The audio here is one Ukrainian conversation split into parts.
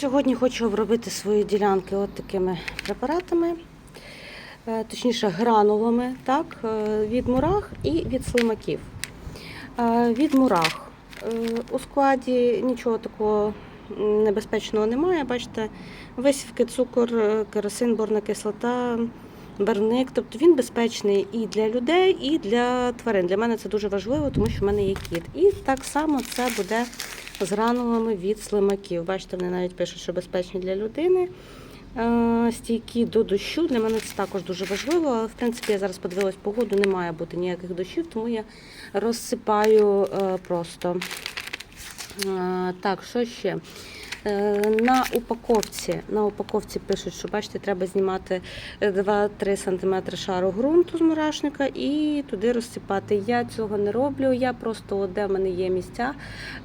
Сьогодні хочу обробити свої ділянки от такими препаратами, е, точніше гранулами, так, е, від мурах і від слимаків. Е, Від мурах у складі нічого такого небезпечного немає. Бачите, висівки, цукор, керосин, борна кислота, барвник. Тобто він безпечний і для людей, і для тварин. Для мене це дуже важливо, тому що в мене є кіт. І так само це буде з гранулами від слимаків. Бачите, вони навіть пишуть, що безпечні для людини. Е, Стійкі до дощу. Для мене це також дуже важливо. Але в принципі я зараз подивилась погоду, не має бути ніяких дощів, тому я розсипаю е, просто. Так, що ще? Е, На упаковці, на упаковці пишуть, що бачите, треба знімати 2-3 см шару ґрунту з мурашника і туди розсипати. Я цього не роблю. Я просто, де в мене є місця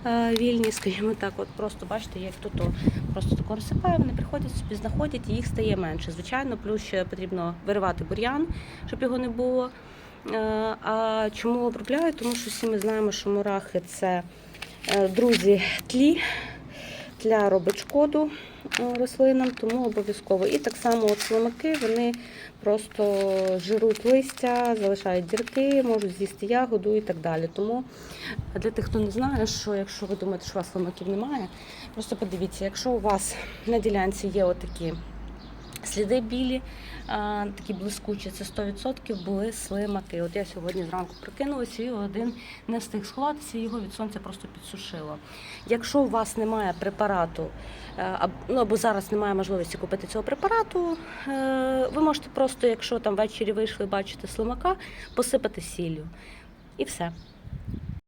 е, вільні, скажімо так, от просто бачите, як тут о, просто тако розсипаю, вони приходять собі, знаходять і їх стає менше. Звичайно, плюс ще потрібно виривати бур'ян, щоб його не було. Е, А чому обробляю? Тому що всі ми знаємо, що мурахи це друзі тлі. Тля робить шкоду е, рослинам, тому обов'язково. І так само от слимаки, вони просто жируть листя, залишають дірки, можуть з'їсти ягоду і так далі. Тому для тих, хто не знає, що якщо ви думаєте, що у вас слимаків немає, просто подивіться, якщо у вас на ділянці є отакі сліди білі, такі блискучі, це 100% були слимаки. От я сьогодні зранку прокинулася і один не встиг сховатися, його від сонця просто підсушило. Якщо у вас немає препарату, е, ну або зараз немає можливості купити цього препарату, е, ви можете просто, якщо там ввечері вийшли, бачите слимака, посипати сіллю. І все.